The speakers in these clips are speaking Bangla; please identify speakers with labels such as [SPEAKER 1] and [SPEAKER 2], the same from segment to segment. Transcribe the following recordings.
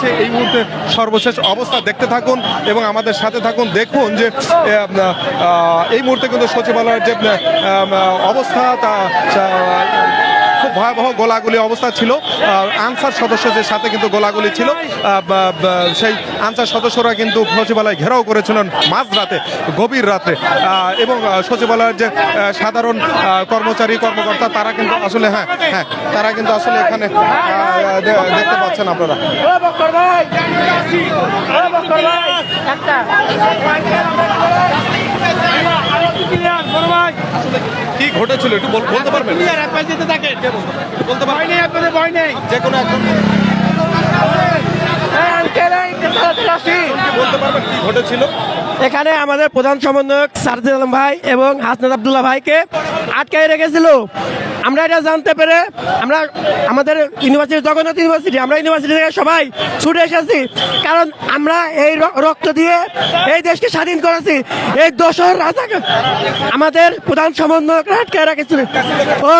[SPEAKER 1] যাচ্ছে এই মুহূর্তে সর্বশেষ অবস্থা। দেখতে থাকুন এবং আমাদের সাথে থাকুন। দেখুন যে এই মুহূর্তে কিন্তু সচিবালয়ের যে অবস্থা তা ভয়াবহ গোলাগুলি অবস্থা ছিল। আনসার সদস্যদের সাথে কিন্তু গোলাগুলি ছিল। সেই আনসার সদস্যরা কিন্তু সচিবালয় ঘেরাও করেছিলেন মাঝরাতে গভীর রাতে। এবং সচিবালয়ের যে সাধারণ কর্মচারী, কর্মকর্তা, তারা কিন্তু আসলে হ্যাঁ হ্যাঁ তারা কিন্তু আসলে এখানে দেখতে পাচ্ছেন আপনারা। কি ঘটেছিল একটু বলতে পারবেন যেতে থাকে বলতে পারবেন নেই আপনাদের ভয় নেই যে কোনো একজন ঘটেছিল?
[SPEAKER 2] এখানে আমাদের প্রধান সমন্বয়ক সারজিদ আলম ভাই এবং হাসনাত আবদুল্লাহ ভাইকে আটকায় রেখেছিল। আমরা এটা জানতে পেরে আমরা আমাদের ইউনিভার্সিটি, জগন্নাথ ইউনিভার্সিটি, আমরা ইউনিভার্সিটি থেকে সবাই ছুটে এসেছি। কারণ আমরা এই রক্ত দিয়ে এই দেশকে স্বাধীন করেছি। এই দোসর রাজাকে আমাদের প্রধান সমন্বয়ক আটকে রেখেছিল। ও,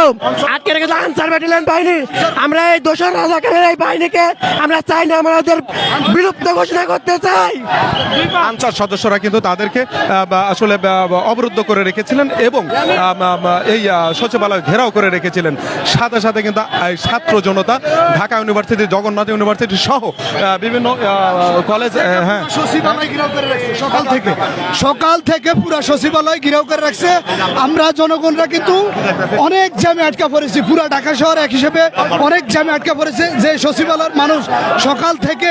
[SPEAKER 2] আটকে রেখেছিল আনসার ব্যাটালিয়ন বাহিনী। আমরা এই দোসর রাজাকে, এই বাহিনীকে আমরা চাই না আমাদের বিলুপ্ত ঘোষণা করতে চাই।
[SPEAKER 1] আনসার সদস্যরা কিন্তু তাদেরকে আসলে অবরুদ্ধ করে রেখেছিলেন এবং এই সচিবালয় ঘেরাও করে রেখেছিলেন। সাথে সাথে কিন্তু ছাত্র জনতা ঢাকা ইউনিভার্সিটি জগন্নাথ ইউনিভার্সিটি সহ বিভিন্ন কলেজ হ্যাঁ।
[SPEAKER 3] সকাল থেকে। সকাল থেকে পুরো সচিবালয় ঘিরাও করে রাখছে। আমরা জনগণরা কিন্তু অনেক জ্যামে আটকা পড়েছি। পুরো ঢাকা শহর এক হিসেবে অনেক জ্যামে আটকা পড়েছে। যে সচিবালয়ের মানুষ সকাল থেকে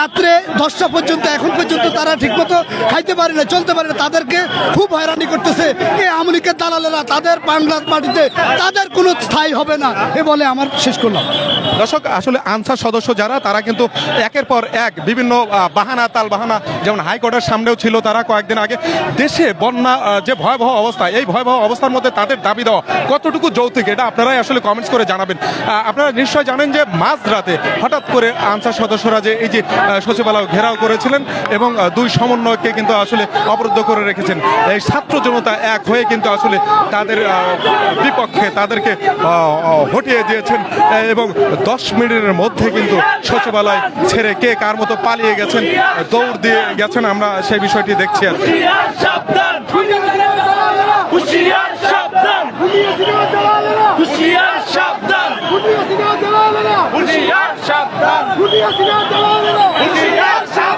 [SPEAKER 3] রাত্রে দশটা পর্যন্ত এখন পর্যন্ত তারা ঠিকমতো খাইতে পারে না, চলতে পারে না। তাদেরকে খুব হয়রানি করতেছে। এই আমলিকের দালালেরা, তাদের বাংলার মাটিতে তাদের কোনো স্থায়ী হবে না, এ বলে আমার শেষ করলাম।
[SPEAKER 1] দর্শক, আসলে আনসার সদস্য যারা, তারা কিন্তু একের পর এক বিভিন্ন বাহানা তাল বাহানা যেমন হাইকোর্টের সামনেও ছিল তারা কয়েকদিন আগে। দেশে বন্যা যে ভয়াবহ অবস্থা, এই ভয়াবহ অবস্থার মধ্যে তাদের দাবি দেওয়া, কতটুকু যৌতুক এটা আপনারাই আসলে কমেন্টস করে জানাবেন। আপনারা নিশ্চয় জানেন যে মাঝরাতে হঠাৎ করে আনসার সদস্যরা যে এই যে সচিবালয় ঘেরাও করেছিলেন এবং দুই সমন্বয়কে কিন্তু আসলে অবরুদ্ধ করে রেখেছেন। এই ছাত্র জনতা এক হয়ে কিন্তু আসলে তাদের বিপক্ষে তাদেরকে হটিয়ে দিয়েছেন। এবং দশ মিনিটের মধ্যে কিন্তু সচিবালয় ছেড়ে কে কার মতো পালিয়ে গেছেন, দৌড় দিয়ে গেছেন আমরা সেই বিষয়টি দেখছি আর
[SPEAKER 4] সাবধান।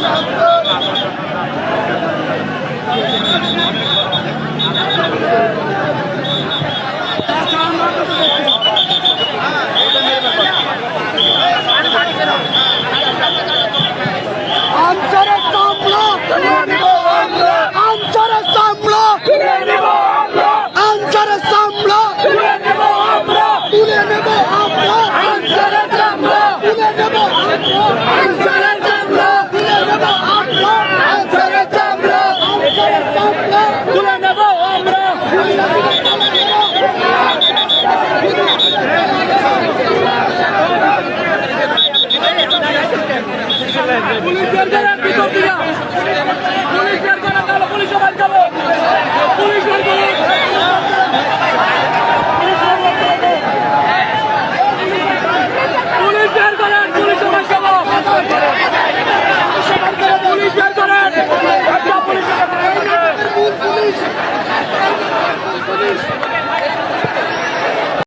[SPEAKER 4] শব্দ Yeah.